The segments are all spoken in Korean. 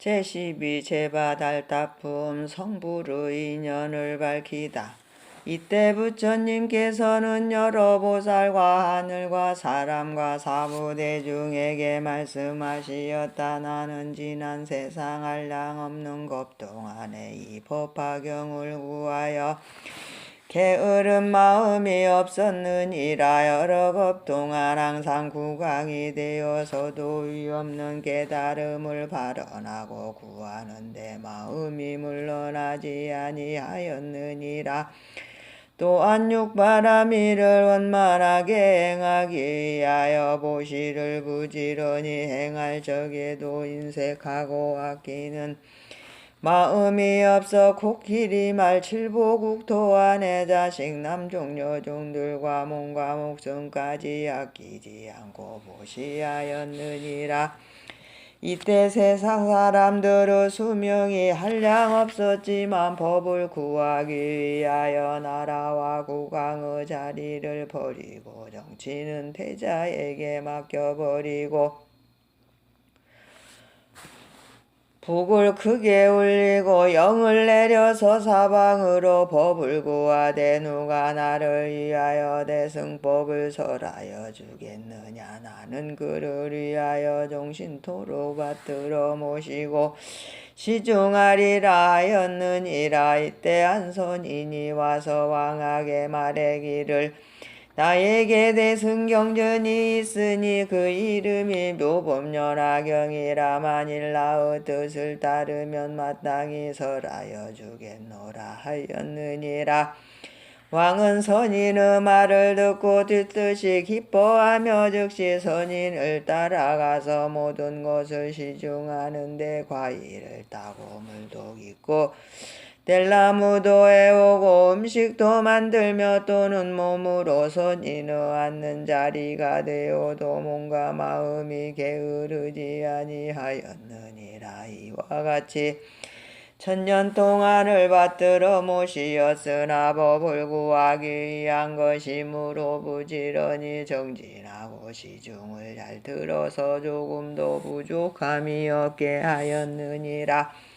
제12 제바달타품 성부의 인연을 밝히다. 이때 부처님께서는 여러 보살과 하늘과 사람과 사부대중에게 말씀하시었다. 나는 지난 세상 한량 없는 것 동안에 이 법화경을 구하여 게으른 마음이 없었느니라 여러 급 동안 항상 구강이 되어서도 위없는 깨달음을 발언하고 구하는데 마음이 물러나지 아니하였느니라. 또한 육바라미를 원만하게 행하기 위하여 보시를 부지런히 행할 적에도 인색하고 아끼는 마음이 없어 코끼리 말 칠보국토 안에 자식 남종여종들과 몸과 목숨까지 아끼지 않고 보시하였느니라. 이때 세상 사람들의 수명이 한량 없었지만 법을 구하기 위하여 나라와 국왕의 자리를 버리고 정치는 태자에게 맡겨버리고 북을 크게 울리고 영을 내려서 사방으로 법을 구하되 누가 나를 위하여 대승법을 설하여 주겠느냐? 나는 그를 위하여 종신토로 받들어 모시고 시중하리라 하였느니라. 이때 한 손인이 와서 왕에게 말하기를 나에게 대승경전이 있으니 그 이름이 묘법연화경이라 만일 나의 뜻을 따르면 마땅히 설하여 주겠노라 하였느니라. 왕은 선인의 말을 듣고 듣듯이 기뻐하며 즉시 선인을 따라가서 모든 것을 시중하는데 과일을 따고 물도 깃고 델나무도 해오고 음식도 만들며 또는 몸으로 선인의 앉는 자리가 되어도 몸과 마음이 게으르지 아니하였느니라 이와 같이 천년 동안을 받들어 모시었으나 법을 구하기 위한 것이므로 부지런히 정진하고 시중을 잘 들어서 조금도 부족함이 없게 하였느니라.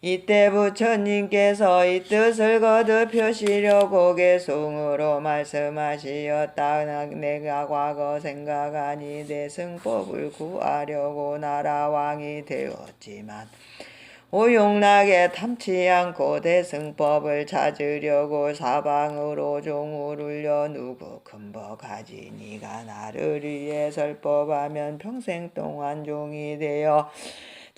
이때 부처님께서 이 뜻을 거듭표시려 고 개송으로 말씀하시었다. 내가 과거 생각하니 대승법을 구하려고 나라왕이 되었지만 오용나게 탐치 않고 대승법을 찾으려고 사방으로 종을 울려 누구 큰법하지 네가 나를 위해 설법하면 평생 동안 종이 되어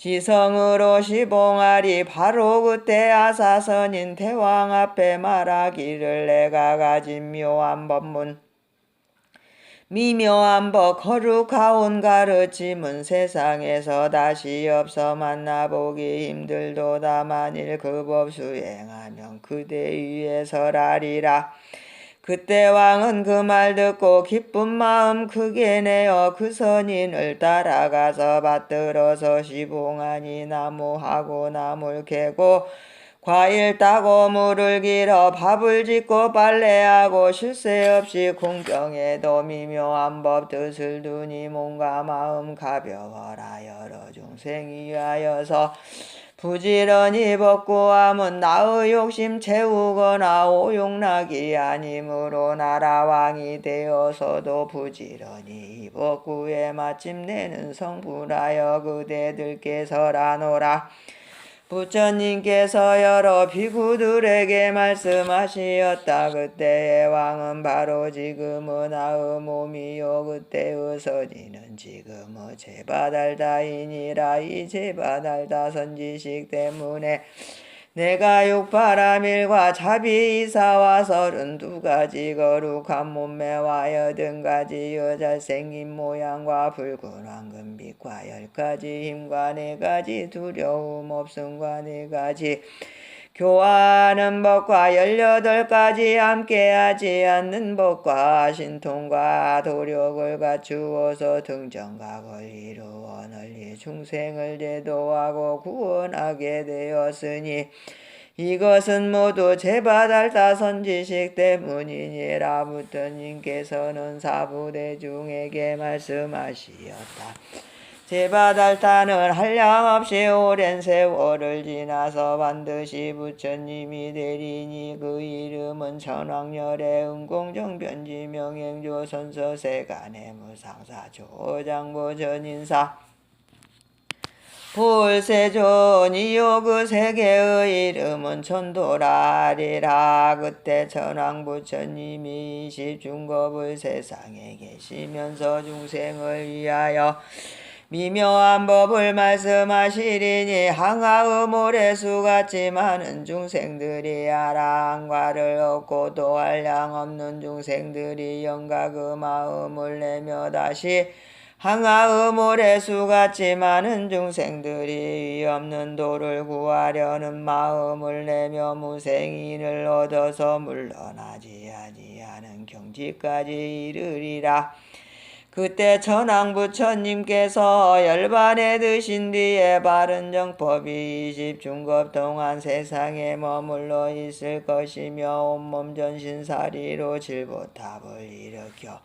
지성으로 시봉하리 바로 그때 아사선인 대왕 앞에 말하기를 내가 가진 묘한 법문. 미묘한 법 거룩하온 가르침은 세상에서 다시 없어 만나보기 힘들도다 만일 그 법 수행하면 그대 위에 설하리라 그때 왕은 그 말 듣고 기쁜 마음 크게 내어 그 선인을 따라가서 받들어서 시봉하니 나무하고 나물 캐고 과일 따고 물을 길어 밥을 짓고 빨래하고 쉴 새 없이 공경에도 미묘한 법 뜻을 두니 몸과 마음 가벼워라 여러 중생이 하여서 부지런히 벗고 함은 나의 욕심 채우거나 오용락이 아니므로 나라 왕이 되어서도 부지런히 벗구에 마침내는 성불하여 그대들께서라노라. 부처님께서 여러 비구들에게 말씀하시었다. 그때의 왕은 바로 지금의 나의 몸이요. 그때의 선지는 지금의 제바달다이니라. 이 제바달다 선지식 때문에 내가 육바라밀과 자비이사와 서른 두 가지 거룩한 몸매와 여든 가지 여잘생긴 모양과 붉은 황금빛과 열 가지 힘과 네 가지 두려움 없음과 네 가지 교화하는 법과 열여덟 가지 함께하지 않는 법과 신통과 도력을 갖추어서 등정각을 이루어 널리 중생을 제도하고 구원하게 되었으니 이것은 모두 제바달다 선지식 때문이니라 부처님께서는 사부대 중에게 말씀하시었다. 제바달타는 한량없이 오랜 세월을 지나서 반드시 부처님이 되리니 그 이름은 천왕열의 은공정 변지 명행조 선서 세간의 무상사 조장보 전인사. 불세존이요 그 세계의 이름은 천도라리라. 그때 천왕부처님이 십중겁을 세상에 계시면서 중생을 위하여 미묘한 법을 말씀하시리니 항아의 모래수 같이 많은 중생들이 아랑과를 얻고 또 한량 없는 중생들이 영가 그 마음을 내며 다시 항아의 모래수 같이 많은 중생들이 없는 도를 구하려는 마음을 내며 무생인을 얻어서 물러나지 아니하는 경지까지 이르리라. 그때 천황 부처님께서 열반에 드신 뒤에 바른 정법이 이십중급 동안 세상에 머물러 있을 것이며 온몸 전신사리로 질보탑을 일으켜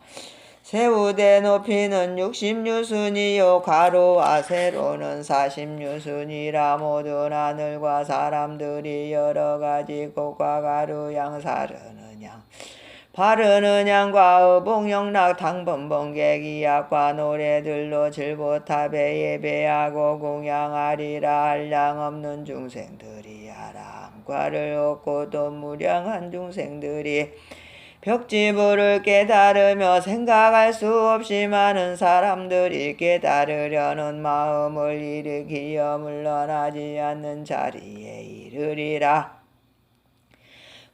세우대 높이는 육십유순이요 가로와 세로는 사십유순이라 모든 하늘과 사람들이 여러 가지 꽃과 가루 양사르는 양 바르는 양과 의봉영락 당번번객이약과 노래들로 질보탑에 예배하고 공양하리라 한량 없는 중생들이 아랑과를 얻고 또 무량한 중생들이 벽지부를 깨달으며 생각할 수 없이 많은 사람들이 깨달으려는 마음을 일으키어 물러나지 않는 자리에 이르리라.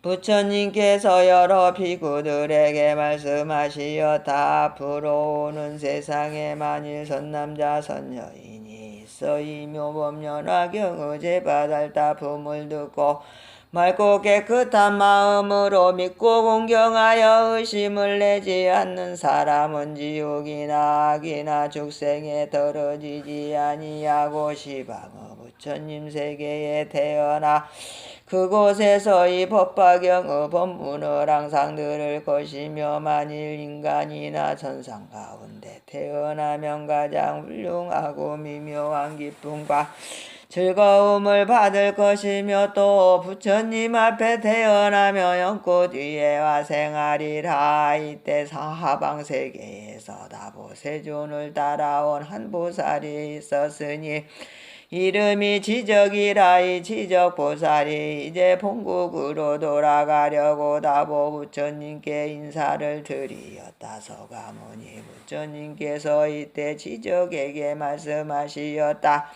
부처님께서 여러 비구들에게 말씀하시었다. 앞으로 오는 세상에 만일 선남자 선여인이 있어 이묘법연화경 의 제바달다 품을 듣고 맑고 깨끗한 마음으로 믿고 공경하여 의심을 내지 않는 사람은 지옥이나 악이나 죽생에 떨어지지 아니하고 시방의 부처님 세계에 태어나 그곳에서 이 법화경의 법문을 항상 들을 것이며 만일 인간이나 천상 가운데 태어나면 가장 훌륭하고 미묘한 기쁨과 즐거움을 받을 것이며 또 부처님 앞에 태어나며 영꽃 위에 와생하리라. 이때 사하방 세계에서 다보 세존을 따라온 한 보살이 있었으니 이름이 지적이라 이 지적보살이 이제 본국으로 돌아가려고 다보 부처님께 인사를 드리었다. 서 가모니 부처님께서 이때 지적에게 말씀하시었다.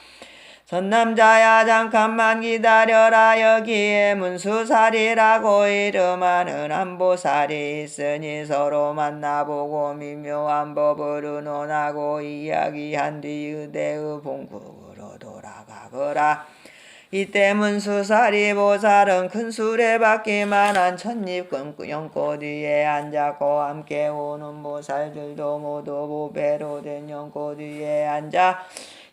선남자야 잠깐만 기다려라 여기에 문수살이라고 이름하는 한보살이 있으니 서로 만나보고 미묘한 법을 의논하고 이야기한 뒤 의대의 본국 돌아가거라. 이때 문수살이 보살은 큰 수레 바퀴만한 첫잎 연꽃 위에 앉았고 함께 오는 보살들도 모두 보배로 된 연꽃 위에 앉아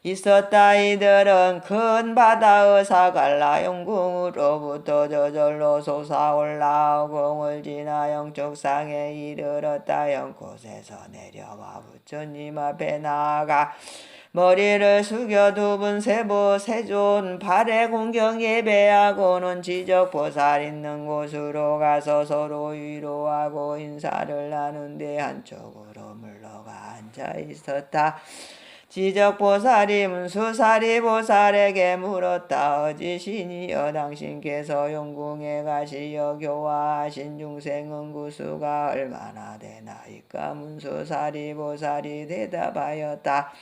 있었다 이들은 큰 바다의 사갈라 영궁으로부터 저절로 솟아올라 공을 지나 영적상에 이르렀다 영곳에서 내려와 부처님 앞에 나아가 머리를 숙여 두분 세보 세존 발에 공경 예배하고는 지적 보살 있는 곳으로 가서 서로 위로하고 인사를 나눈데 한쪽으로 물러가 앉아 있었다. 지적보살이 문수살이 보살에게 물었다. 어지신이여 당신께서 용궁에 가시어 교화하신 중생은 구수가 얼마나 되나이까 문수살이 보살이 대답하였다.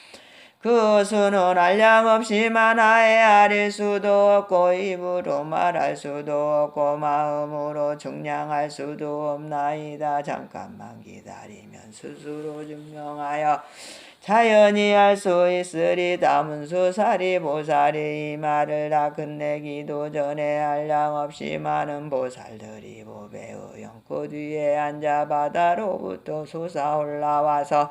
그 수는 한량없이 많아에 아릴 수도 없고 입으로 말할 수도 없고 마음으로 중량할 수도 없나이다. 잠깐만 기다리면 스스로 증명하여 자연히 알 수 있으리다 문수사리 보살이 이 말을 다 끝내기도 전에 한량없이 많은 보살들이 보배의 연꽃 위에 앉아 바다로부터 솟아 올라와서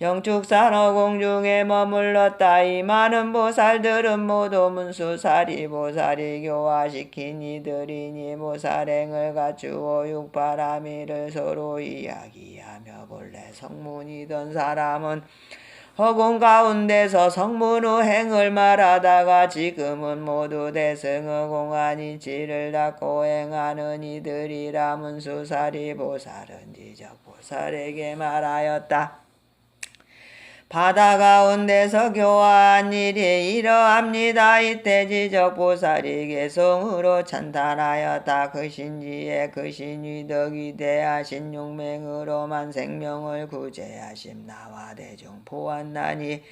영축산호 공중에 머물렀다. 이 많은 보살들은 모두 문수사리 보살이 교화시킨 이들이니 보살행을 갖추어 육바라미를 서로 이야기하며 본래 성문이던 사람은 허공 가운데서 성문의 행을 말하다가 지금은 모두 대승의 공안이 지를 닫고 행하는 이들이라 문수사리 보살은 지적 보살에게 말하였다. 바다 가운데서 교화한 일이 이러합니다. 이때 지적 보살이 개성으로 찬탄하였다. 그 신지에 그 신이 덕이 대하신 용맹으로만 생명을 구제하심 나와 대중 보았나니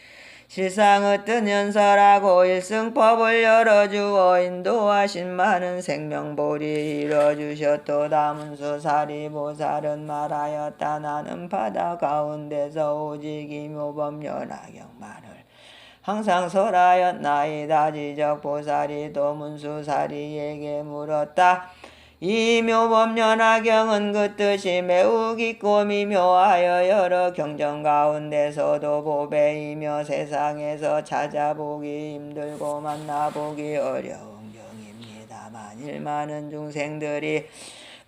실상 어떤 연설하고 일승법을 열어주어 인도하신 많은 생명보리 이뤄주셨도 다 문수 사리 보살은 말하였다. 나는 바다 가운데서 오직 이묘범 연하경만을 항상 설하였나이다. 지적 보살이 또 문수 사리에게 물었다 이 묘법연화경은 그 뜻이 매우 깊고 미묘하여 여러 경전 가운데서도 보배이며 세상에서 찾아보기 힘들고 만나보기 어려운 경입니다. 만일 많은 중생들이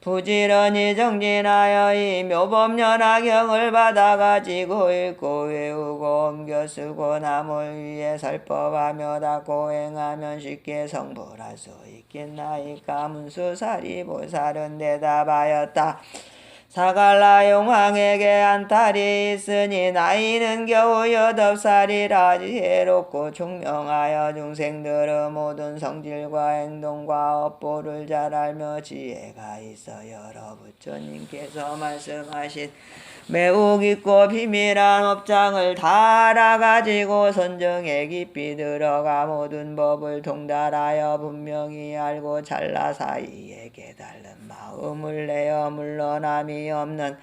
부지런히 정진하여 이 묘법연화경을 받아가지고 읽고 외우고 옮겨 쓰고 남을 위해 설법하며 닦고 행하면 쉽게 성불할 수 있겠나이까 문수사리 보살은 대답하였다. 사갈라 용왕에게 한 딸이 있으니 나이는 겨우 여덟 살이라 지혜롭고 총명하여 중생들의 모든 성질과 행동과 업보를 잘 알며 지혜가 있어 여러 부처님께서 말씀하신 매우 깊고 비밀한 업장을 다 알아가지고 선정에 깊이 들어가 모든 법을 통달하여 분명히 알고 찰나 사이에 깨달은 마음을 내어 물러남이 없는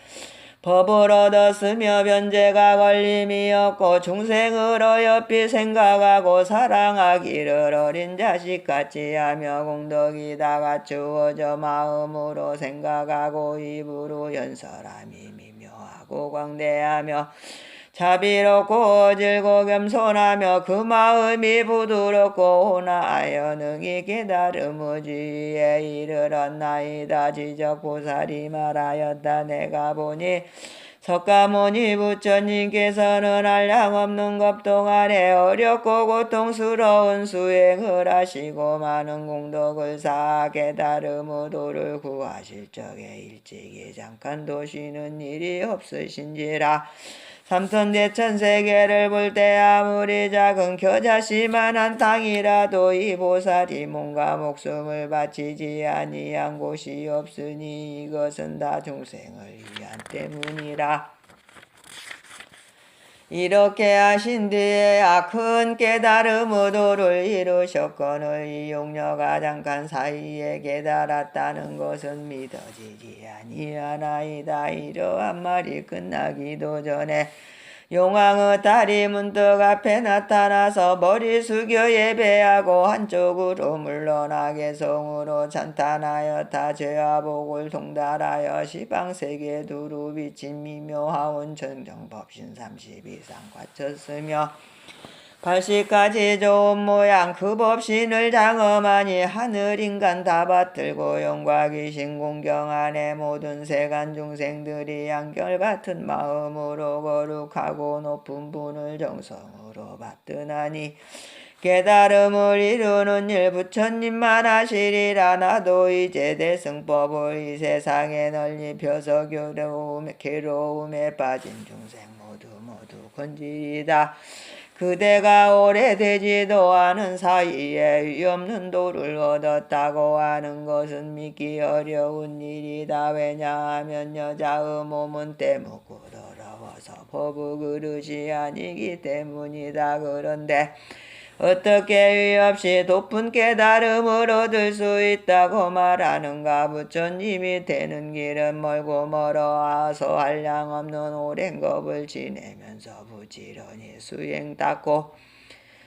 법을 얻었으며 변제가 걸림이 없고 중생을 어여삐 생각하고 사랑하기를 어린 자식같이 하며 공덕이 다 갖추어져 마음으로 생각하고 입으로 연설함이 하고 광대하며 자비롭고 질고 겸손하며 그 마음이 부드럽고 온화하여 능히 깨달음의 지에 이르렀나이다. 지적 보살이 말하였다. 내가 보니 석가모니 부처님께서는 한량없는 것 동안에 어렵고 고통스러운 수행을 하시고 많은 공덕을 쌓아 깨달음의 도를 구하실 적에 일찍이 잠깐 도시는 일이 없으신지라 삼천대천 세계를 볼 때 아무리 작은 겨자씨만한 땅이라도 이 보살이 몸과 목숨을 바치지 아니한 곳이 없으니 이것은 다 중생을 위한 때문이라. 이렇게 하신 뒤에 큰 깨달음 의 도를 이루셨거늘 이 용녀가 잠깐 사이에 깨달았다는 것은 믿어지지 아니하나이다. 이러한 말이 끝나기도 전에 용왕의 딸이 문득 앞에 나타나서 머리 숙여 예배하고 한쪽으로 물러나게 성으로 찬탄하여 다 죄화복을 동달하여 시방세계 두루 비친 미묘하온 전정법신 30 이상 갖췄으며 발시까지 좋은 모양 그 법신을 장엄하니 하늘 인간 다 받들고 영과 귀신 공경 안에 모든 세간 중생들이 양결같은 마음으로 거룩하고 높은 분을 정성으로 받드나니 깨달음을 이루는 일 부처님만 하시리라. 나도 이제 대승법을 이 세상에 널리 펴서 괴로움에, 괴로움에 빠진 중생 모두 모두 건지리다 그대가 오래되지도 않은 사이에 위없는 도를 얻었다고 하는 것은 믿기 어려운 일이다. 왜냐하면 여자의 몸은 때묻고 더러워서 법의 그릇이 아니기 때문이다. 그런데 어떻게 위 없이 높은 깨달음을 얻을 수 있다고 말하는가? 부처님이 되는 길은 멀고 멀어와서 한량 없는 오랜 겁을 지내면서 부지런히 수행 닦고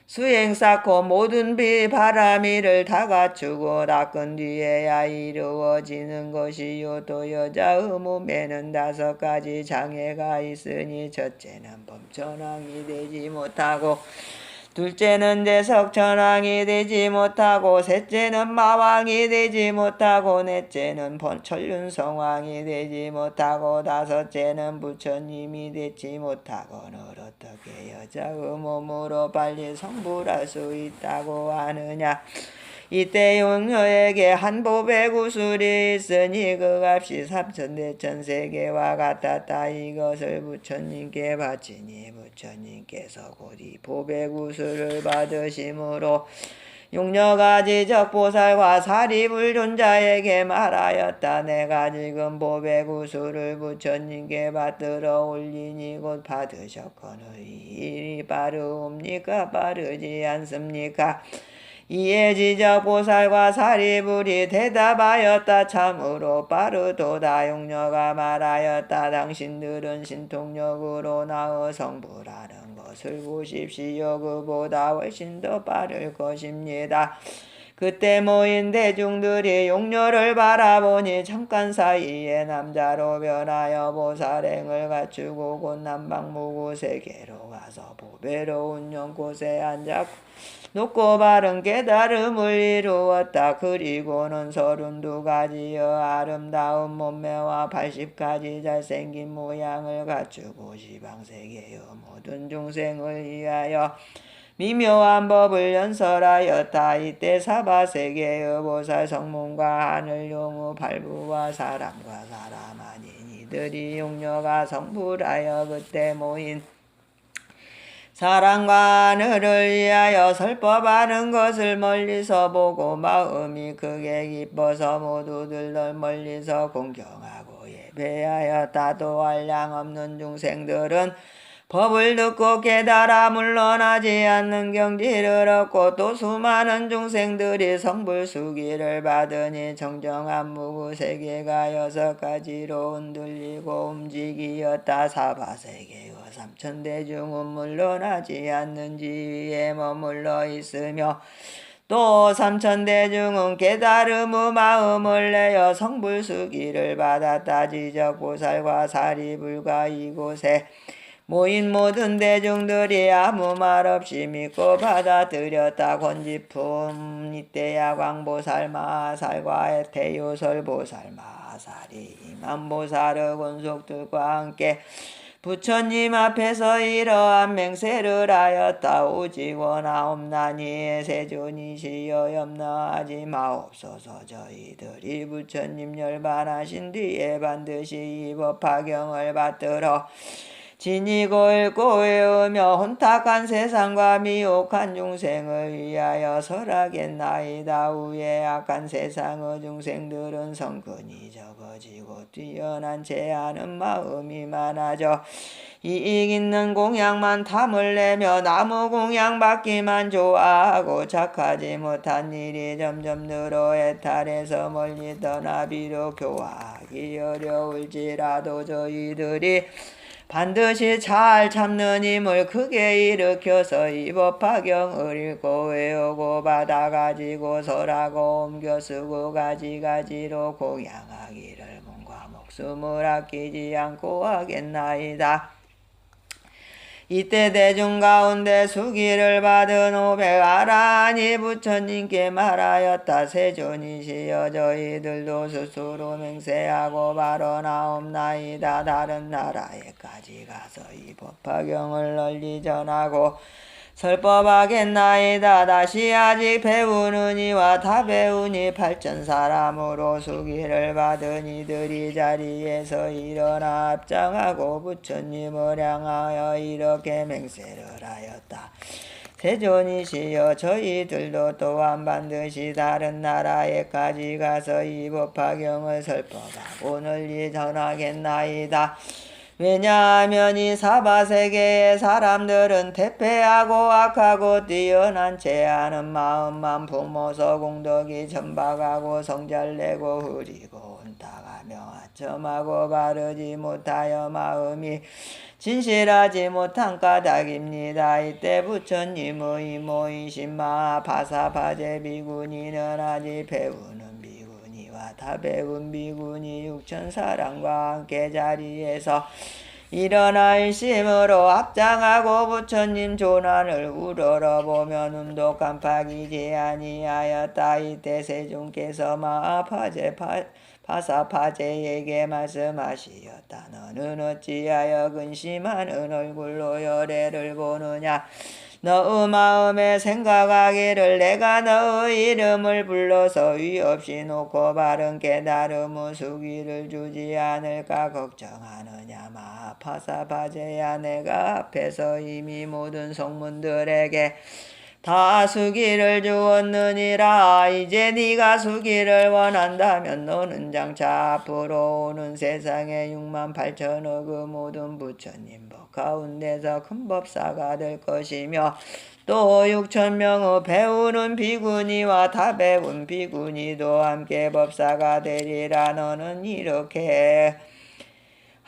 수행 쌓고 모든 비 바람이를 다 갖추고 닦은 뒤에야 이루어지는 것이요 또 여자의 몸에는 다섯 가지 장애가 있으니 첫째는 범천왕이 되지 못하고 둘째는 대석 천왕이 되지 못하고 셋째는 마왕이 되지 못하고 넷째는 천륜성왕이 되지 못하고 다섯째는 부처님이 되지 못하고는 어떻게 여자의 몸으로 빨리 성불할 수 있다고 하느냐 이때 용녀에게 한 보배 구슬이 있으니 그 값이 삼천대천 세계와 같았다. 이것을 부처님께 바치니 부처님께서 곧이 보배 구슬을 받으심으로 용녀가 지적보살과 사리불존자에게 말하였다. 내가 지금 보배구슬을 부처님께 받들어 올리니 곧 받으셨거늘 일이 빠르옵니까? 빠르지 않습니까? 이에 지적 보살과 사리불이 대답하였다. 참으로 빠르도다. 용녀가 말하였다. 당신들은 신통력으로 나어 성불하는 것을 보십시오. 그보다 훨씬 더 빠를 것입니다. 그때 모인 대중들이 용녀를 바라보니 잠깐 사이에 남자로 변하여 보살행을 갖추고 곧 남방무구 세계로 가서 보배로운 연꽃에 앉았고 높고 바른 깨달음을 이루었다. 그리고는 서른두 가지여 아름다운 몸매와 팔십 가지 잘생긴 모양을 갖추고 시방세계의 모든 중생을 위하여 미묘한 법을 연설하였다. 이때 사바세계의 보살 성문과 하늘 용우 발부와 사람과 사람 아닌 이들이 용녀가 성불하여 그때 모인 사랑과 하늘을 위하여 설법하는 것을 멀리서 보고 마음이 크게 기뻐서 모두들 널 멀리서 공경하고 예배하였다. 도 한량 없는 중생들은 법을 듣고 깨달아 물러나지 않는 경지를 얻고 또 수많은 중생들이 성불수기를 받으니 정정한 무구세계가 여섯 가지로 흔들리고 움직이었다. 사바세계의 삼천대중은 물러나지 않는 지위에 머물러 있으며 또 삼천대중은 깨달음의 마음을 내어 성불수기를 받았다. 지적보살과 사리불가 이곳에 모인 모든 대중들이 아무 말 없이 믿고 받아들였다. 권지품 이때야 광보살 마살과 태요설 보살 마살이 만보살의 권속들과 함께 부처님 앞에서 이러한 맹세를 하였다. 오직원하옵나니 세존이시여 염려하지 마옵소서 저희들이 부처님 열반하신 뒤에 반드시 이 법화경을 받들어 지니고 읽고 외우며 혼탁한 세상과 미혹한 중생을 위하여 설하겠나이다. 후에 악한 세상의 중생들은 성근이 적어지고 뛰어난 제하는 마음이 많아져 이익 있는 공양만 탐을 내며 나무 공양 받기만 좋아하고 착하지 못한 일이 점점 늘어 해탈해서 멀리 떠나 비록 교화하기 어려울지라도 저희들이 반드시 잘 참는 힘을 크게 일으켜서 이 법화경을 읽고 외우고 받아가지고 설하고 옮겨 쓰고 가지가지로 공양하기를 몸과 목숨을 아끼지 않고 하겠나이다. 이때 대중 가운데 수기를 받은 오백 아라니 부처님께 말하였다. 세존이시여 저희들도 스스로 맹세하고 발언하옵나이다. 다른 나라에까지 가서 이 법화경을 널리 전하고 설법하겠나이다. 다시 아직 배우는 이와 다 배우니 팔천 사람으로 수기를 받은 이들이 자리에서 일어나 합장하고 부처님을 향하여 이렇게 맹세를 하였다. 세존이시여 저희들도 또한 반드시 다른 나라에까지 가서 이 법화경을 설법하고 널리 전하겠나이다. 왜냐하면 이 사바 세계의 사람들은 대패하고 악하고 뛰어난 죄하는 마음만 품어서 공덕이 전박하고 성잘내고 흐리고 온다가며 아첨하고 바르지 못하여 마음이 진실하지 못한 까닭입니다. 이때 부처님의 모이신 마 바사바제 비구니는 아직 배우는 비구니와 다 배운 비구니 육천 사람과 함께 자리에서 일어나 일심으로 합장하고 부처님 조난을 우러러 보면 음도 깜빡이지 아니하였다. 이때 세종께서 마파제 파, 파사파제에게 말씀하시었다. 너는 어찌하여 근심하는 얼굴로 열애를 보느냐 너의 마음에 생각하기를 내가 너의 이름을 불러서 위 없이 놓고 바른 깨달음의 수기를 주지 않을까 걱정하느냐. 마파사 바제야 내가 앞에서 이미 모든 성문들에게 다 수기를 주었느니라. 이제 네가 수기를 원한다면 너는 장차 앞으로 오는 세상에 6만 8천억 그 모든 부처님 법 가운데서 큰 법사가 될 것이며 또 6천 명의 배우는 비구니와 다 배운 비구니도 함께 법사가 되리라. 너는 이렇게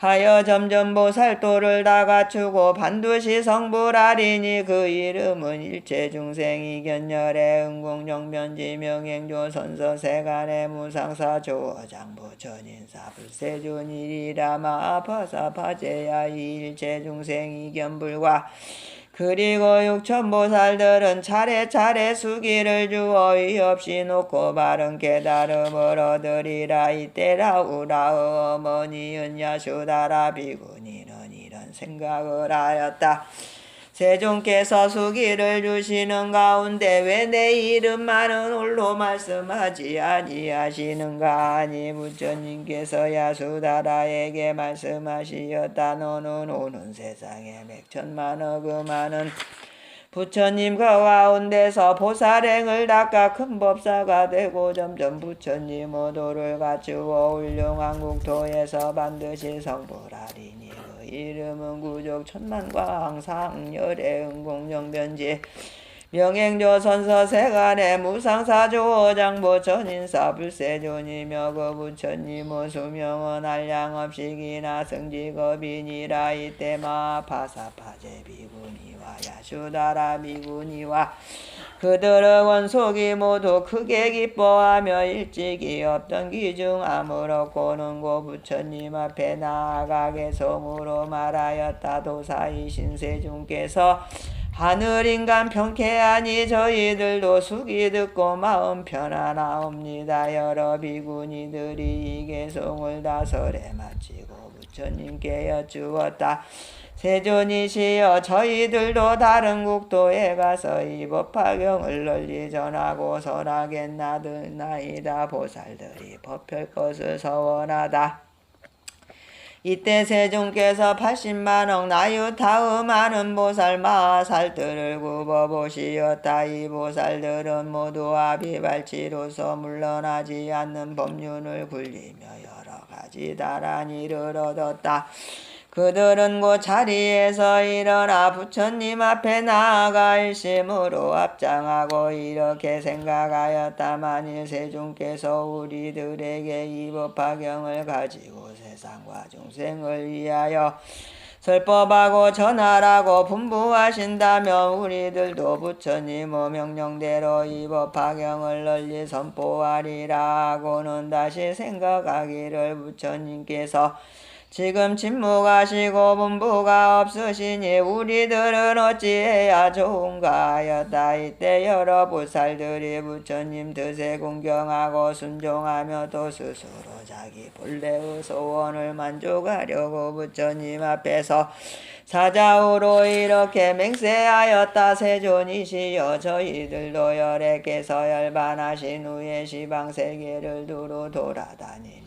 하여 점점 보살도를 다 갖추고 반드시 성불하리니 그 이름은 일체 중생이 견열의 응공정변지 명행조 선서 세간의 무상사 조어장부 전인사 불세존이리라 마파사 파제야 이 일체 중생이 견불과 그리고 육천보살들은 차례차례 수기를 주어 이 없이 놓고 바른 깨달음을 얻으리라 이때라 우라 어머니은 야수다라 비구니는 이런 생각을 하였다. 세종께서 수기를 주시는 가운데 왜 내 이름만은 홀로 말씀하지 아니하시는가? 하니 부처님께서 야수다라에게 말씀하시었다. 너는 오는 세상에 백천만억 그 많은 부처님 그 가운데서 보살행을 닦아 큰 법사가 되고 점점 부처님 의도를 갖추어 훌륭한 국토에서 반드시 성불하리니. 그 이름은 구족 천만과 항상 열애 응공정변지. 명행조 선서 세간의 무상사조 장보 전인사 불세존이며 그 부처님의 수명은 한량없이 기나 성지겁이니라. 이때 마 파사파제 비구니와 야수다라 비구니와 그들의 원속이 모두 크게 기뻐하며 일찍이 없던 기중 아무렇고는 고 부처님 앞에 나아가게 성으로 말하였다. 도사이신 세중께서 하늘 인간 평쾌하니 저희들도 숙이 듣고 마음 편안하옵니다. 여러 비구니들이 이 개송을 다설에 마치고 부처님께 여쭈었다. 세존이시여 저희들도 다른 국도에 가서 이 법화경을 널리 전하고 설하겠나이다 보살들이 법할 것을 서원하다. 이때 세종께서 80만억 나유 다음 많은 보살 마 살들을 굽어보시었다. 이 보살들은 모두 아비발치로서 물러나지 않는 법륜을 굴리며 여러 가지 다란 일을 얻었다. 그들은 그 자리에서 일어나 부처님 앞에 나아가 일심으로 앞장하고 이렇게 생각하였다. 만일 세종께서 우리들에게 이 법화경을 가지고 세상과 중생을 위하여 설법하고 전하라고 분부하신다면 우리들도 부처님의 명령대로 이 법화경을 널리 선포하리라 하고는 다시 생각하기를 부처님께서 지금 침묵하시고 분부가 없으시니 우리들은 어찌해야 좋은가 하였다. 이때 여러 보살들이 부처님 뜻에 공경하고 순종하며 또 스스로 자기 본래의 소원을 만족하려고 부처님 앞에서 사자우로 이렇게 맹세하였다. 세존이시여 저희들도 열애께서 열반하신 후에 시방세계를 두루 돌아다니며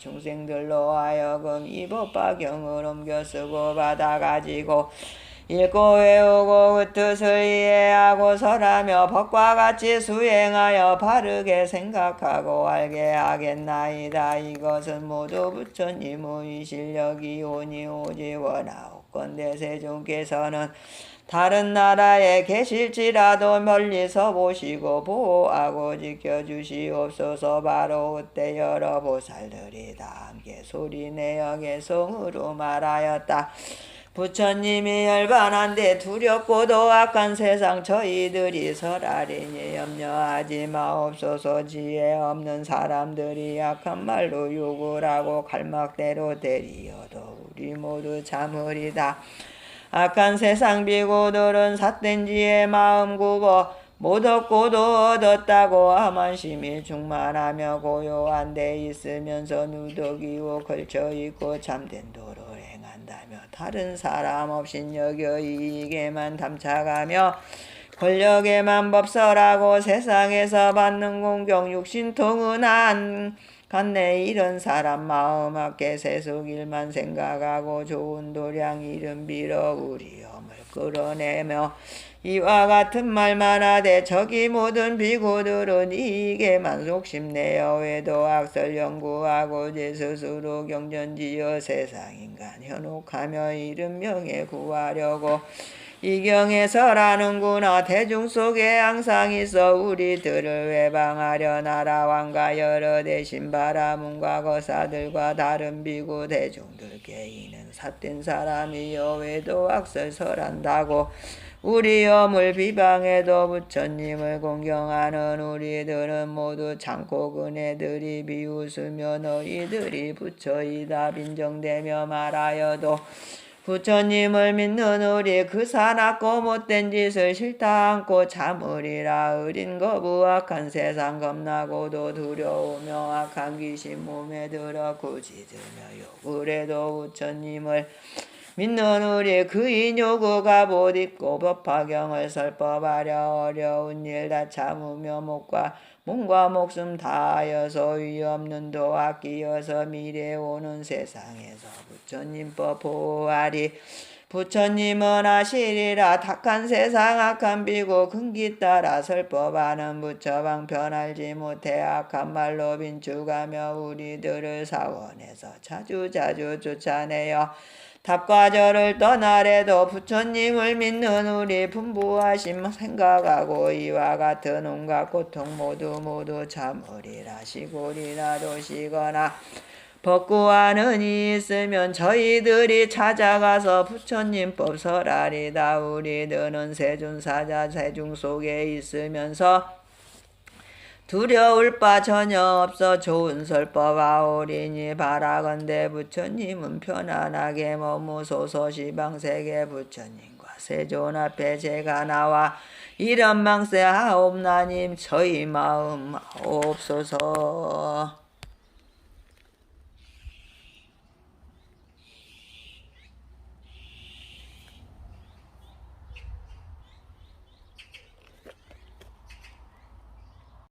중생들로 하여금 이 법화경을 옮겨 쓰고 받아가지고 읽고 외우고 그 뜻을 이해하고 설하며 법과 같이 수행하여 바르게 생각하고 알게 하겠나이다. 이것은 모두 부처님의 실력이 오니 오지 원하옵건대 세종께서는 다른 나라에 계실지라도 멀리서 보시고 보호하고 지켜주시옵소서 바로 그때 여러 보살들이 다 함께 소리내어 개성으로 말하였다. 부처님이 열반한데 두렵고도 악한 세상 저희들이 설아리니 염려하지 마옵소서. 지혜 없는 사람들이 약한 말로 욕을 하고 갈막대로 때리어도 우리 모두 참으리다. 악한 세상 비고들은 삿된 지에 마음 굽어 못 얻고도 얻었다고 하만심이 충만하며 고요한 데 있으면서 누더기고 걸쳐있고 도를 행한 다른 사람 없인 여겨 이익에만 담착하며 권력에만 법설하고 세상에서 받는 공경 육신통은 안 갔네. 이런 사람 마음 앞에 세속일만 생각하고 좋은 도량 이름 빌어 우리 염을 끌어내며 이와 같은 말만 하되 저기 모든 비고들은 이게만 속심내어 외도 악설 연구하고 제 스스로 경전지어 세상 인간 현혹하며 이름 명예 구하려고 이경에서라는구나. 대중 속에 항상 있어 우리들을 외방하려 나라 왕과 여러 대신 바라문과 거사들과 다른 비구 대중들 개인은 삿된 사람이여 외도 악설설한다고 우리 염을 비방해도 부처님을 공경하는 우리들은 모두 참고 그네들이 비웃으며 너희들이 부처이다 빈정대며 말하여도 부처님을 믿는 우리 그 사납고 못된 짓을 싫다 않고 참으리라. 어린 거부 악한 세상 겁나고도 두려우며 악한 귀신 몸에 들어 꾸짖으며 욕을 해도 부처님을 믿는 우리 그인 요구가 못 입고 법화경을 설법하려 어려운 일 다 참으며 목과 몸과 목숨 다하여서 위없는 도 아끼어서 미래 오는 세상에서 부처님 법 보호하리. 부처님은 아시리라 탁한 세상 악한 비고 근기 따라 설법하는 부처방 편알지 못해 악한 말로 빈축하며 우리들을 사원에서 자주자주 쫓아내어 답과 절을 떠나래도 부처님을 믿는 우리 분부하심 생각하고 이와 같은 온갖 고통 모두 모두 참으리라 시골이라도 시거나 법구하는 이 있으면 저희들이 찾아가서 부처님 법 설하리다. 우리들은 세준사자 세중 속에 있으면서 두려울 바 전혀 없어 좋은 설법 아오리니 바라건대 부처님은 편안하게 머무소서 시방세계 부처님과 세존 앞에 제가 나와 이런 망세 하옵나님 저희 마음 하옵소서